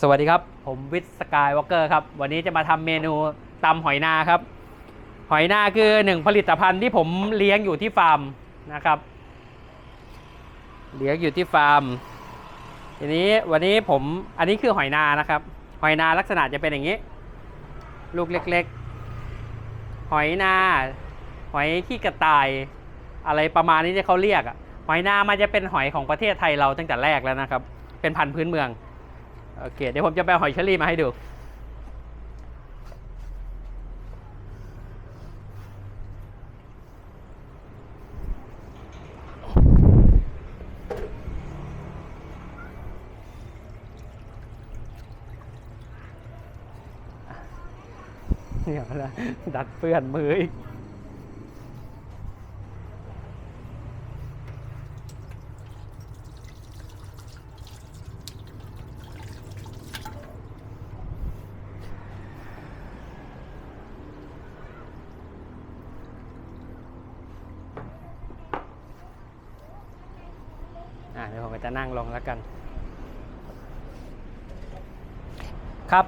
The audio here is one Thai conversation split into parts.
สวัสดีครับ ผมวิทย์สกายวอล์กเกอร์ครับ วันนี้จะมาทำเมนูตำหอยนาครับ หอยนาคือหนึ่งผลิตภัณฑ์ที่ผมเลี้ยงอยู่ที่ฟาร์มนะครับ เลี้ยงอยู่ที่ฟาร์ม ทีนี้วันนี้ผมอันนี้คือหอยนานะครับ หอยนาลักษณะจะเป็นอย่างนี้ ลูกเล็กๆ หอยนา หอยขี้กระต่าย อะไรประมาณนี้ที่เขาเรียกอะหอยนามันจะเป็นหอยของประเทศไทยเราตั้งแต่แรกแล้วนะครับ เป็นพันธุ์พื้นเมือง โอเค เดี๋ยวผมจะไปหอยเชอรี่มาให้ดู เนี่ยนะดัดเปื้อนมืออีก ดี๋ยวผมจะนั่งลงแล้วกัน ครับ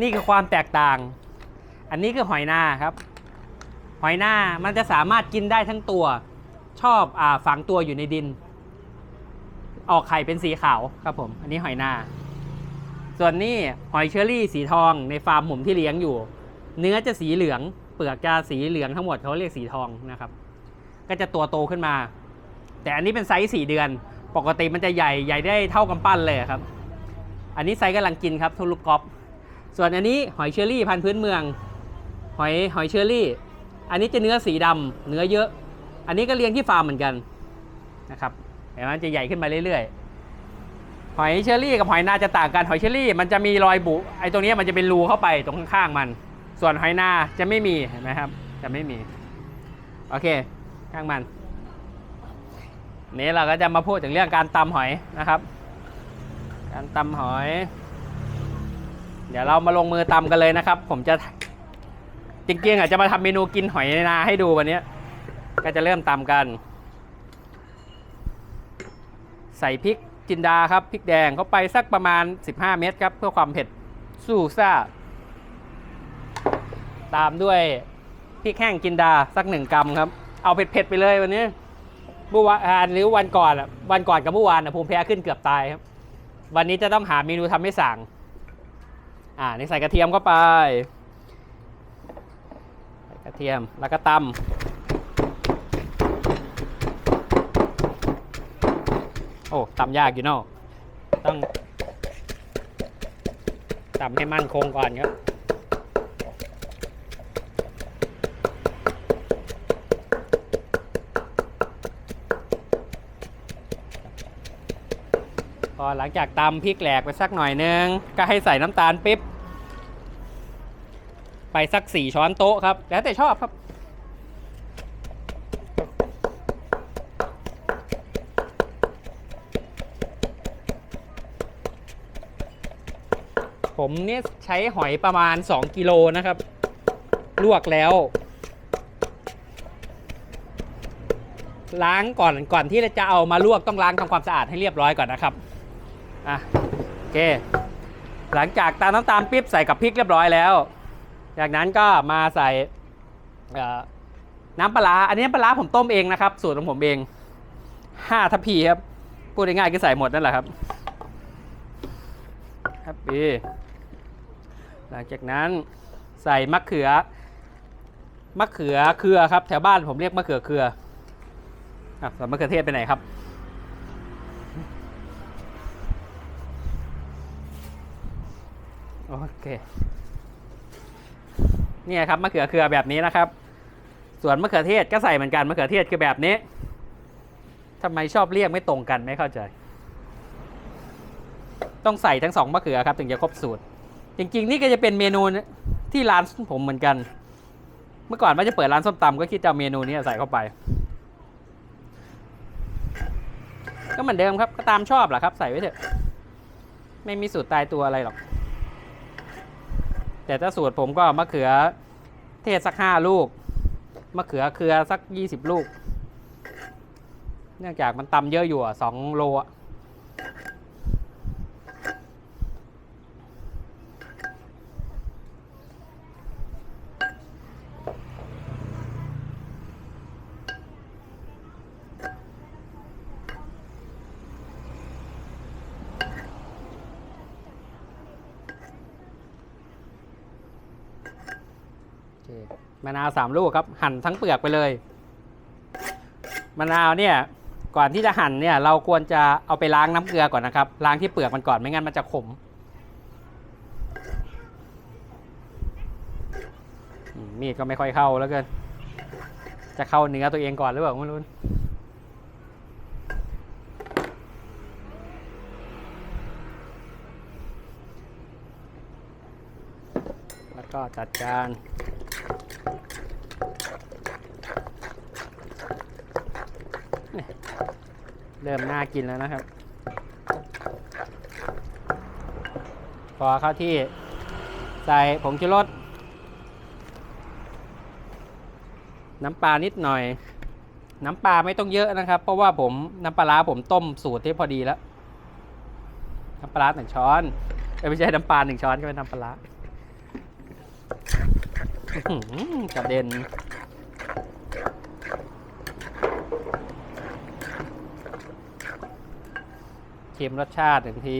นี่คือความแตกต่าง อันนี้คือหอยนาครับ หอยนามันจะสามารถกินได้ทั้งตัว ชอบอ่าฝังตัวอยู่ในดิน ออกไข่เป็นสีขาวครับผม อันนี้หอยนา ส่วนนี้หอยเชอรี่สีทองในฟาร์มผมที่เลี้ยงอยู่ เนื้อจะสีเหลือง เปลือกจะสีเหลืองทั้งหมดเขาเรียกสีทองนะครับ ก็จะตัวโตขึ้นมา แต่อันนี้เป็นไซส์สี่เดือน ปกติมันจะใหญ่ใหญ่ได้เท่ากำปั้นเลยครับ อันนี้ไซส์กำลังกินครับทุลูกกอล์ฟส่วนอันนี้หอยเชอรี่พันธุ์พื้นเมือง หอยหอยเชอรี่ อันนี้จะเนื้อสีดำเนื้อเยอะ อันนี้ก็เลี้ยงที่ฟาร์มเหมือนกันนะครับแต่มันจะใหญ่ขึ้นมาเรื่อยๆ หอยเชอรี่กับหอยนาจะต่างกันหอยเชอรี่ มันจะมีรอยบุไอ้ตรงนี้มันจะเป็นรูเข้าไปตรงข้างๆมัน ส่วนหอยนาจะไม่มีเห็นไหมครับ จะไม่มี โอเค ข้างมัน นี้เราก็จะมาพูดถึงเรื่องการตำหอยนะครับ การตำหอย เดี๋ยวเรามาลงมือตำกันเลยนะครับ ผมจะจริงๆอะจะมาทำเมนูกินหอยในนาให้ดูวันนี้ก็จะเริ่มตำกัน ใส่พริกจินดาครับพริกแดงเข้าไปสักประมาณ 15 เม็ดครับ เพื่อความเผ็ดสู้ซ่า ตามด้วยพริกแห้งจินดาสักหนึ่งกรัมครับ เอาเผ็ดๆไปเลยวันนี้ เมื่อวานหรือวันก่อนอะวันก่อนกับเมื่อวานอะภูมิแพ้ขึ้นเกือบตายครับ วันนี้จะต้องหาเมนูทำให้สั่ง อ่านี่ใส่กระเทียมเข้าไปใส่กระเทียมแล้วก็ตำโอ้ตำยากอยู่เนาะต้องตำให้มั่นคงก่อนครับ อหลังจากตำพริกแหลกไปสักหน่อยนึง ก็ให้ใส่น้ำตาลปิ๊บ ไปสักสี่ช้อนโต๊ะครับ แล้วแต่ชอบครับ ผมเนี่ยใช้หอยประมาณ 2 กิโลนะครับ ลวกแล้ว ล้างก่อนก่อนที่จะเอามาลวกต้องล้างทำความสะอาดให้เรียบร้อยก่อนนะครับ อะโอเค หลังจากตามน้ำตาลปิ๊บใส่กับพริกเรียบร้อยแล้ว จากนั้นก็มาใส่น้ำปลา อันนี้น้ำปลาผมต้มเองนะครับ สูตรของผมเองห้าทัพพีครับ พูดง่ายๆก็ใส่หมดนั่นแหละครับทัพพีหลังจากนั้นใส่มะเขือมะเขือเครือครับ แถวบ้านผมเรียกมะเขือเครืออะส่วนมะเขือเทศไปไหนครับ โอเคเนี่ยครับมะเขือเคือแบบนี้นะครับ ส่วนมะเขือเทศก็ใส่เหมือนกันมะเขือเทศคือแบบนี้ทำไมชอบเรียกไม่ตรงกันไม่เข้าใจ ต้องใส่ทั้งสองมะเขือครับ ถึงจะครบสูตร จริง ๆ นี่ก็จะเป็นเมนูที่ร้านผมเหมือนกัน เมื่อก่อนว่าจะเปิดร้านส้มตำก็คิดจะเอาเมนูนี้ใส่เข้าไป ก็เหมือนเดิมครับก็ตามชอบแหละครับ ใส่ไว้เถอะ ไม่มีสูตรตายตัวอะไรหรอก แต่ถ้าสูตรผมก็มะเขือเทศสักห้าลูก มะเขือเครือสักยี่สิบลูก เนื่องจากมันตำเยอะอยู่สองโล มะนาวสามลูกครับ หั่นทั้งเปลือกไปเลยมะนาวเนี่ยก่อนที่จะหั่นเนี่ยเราควรจะเอาไปล้างน้ำเกลือก่อนนะครับ ล้างที่เปลือกมันก่อนไม่งั้นมันจะขมมีดก็ไม่ค่อยเข้าแล้วเกินจะเข้าเนื้อตัวเองก่อนหรือเปล่าไม่รู้แล้วก็จัดการ เริ่มน่ากินแล้วนะครับ พอเข้าที่ใส่ผงชูรสน้ำปลานิดหน่อย น้ำปลาไม่ต้องเยอะนะครับ เพราะว่าผมน้ำปลาร้าผมต้มสูตรที่พอดีแล้ว น้ำปลาร้าหนึ่งช้อนไม่ใช่น้ำปลาหนึ่งช้อนก็เป็นน้ำปลาร้า กระเด็นชิมรสชาติหนึ่งที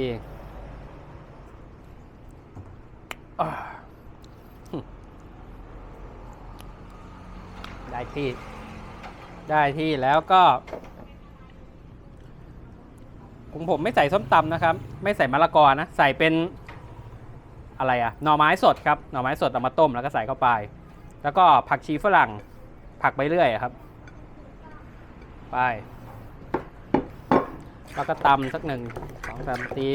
ได้ที่ ได้ที่แล้วก็ของผมไม่ใส่ส้มตำนะครับ ไม่ใส่มะละกอนะ ใส่เป็น อะไรอะหน่อไม้สดครับหน่อไม้สดเอามาต้มแล้วก็ใส่เข้าไป แล้วก็ผักชีฝรั่งผักไปเรื่อยครับไปแล้วก็ตำสักหนึ่งสองสามตี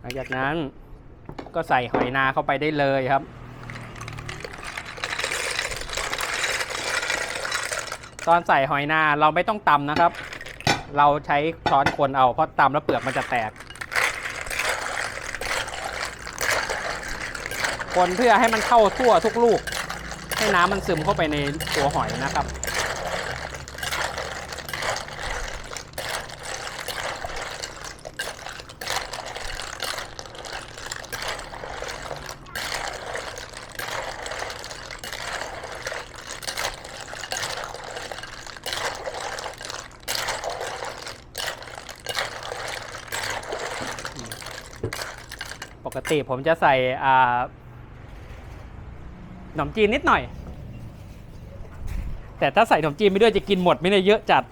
หลังจากนั้นก็ใส่หอยนาเข้าไปได้เลยครับ ตอนใส่หอยนาเราไม่ต้องตำนะครับ เราใช้ช้อนคนเอาเพราะตำแล้วเปลือกมันจะแตก คนเพื่อให้มันเข้าทั่วทุกลูก ให้น้ำมันซึมเข้าไปในตัวหอยนะครับ ปกติผมจะใส่อ่า นมจีนนิดหน่อย แต่ถ้าใส่ขนมจีนไปด้วยจะกินหมดไม่ได้เยอะจัด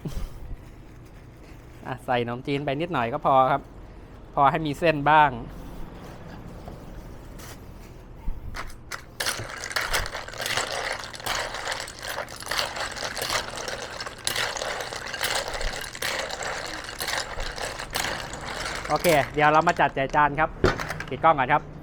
ใส่ขนมจีนไปนิดหน่อยก็พอครับ พอให้มีเส้นบ้างโอเค เดี๋ยวเรามาจัดแจกจานครับปิดกล้องก่อนครับ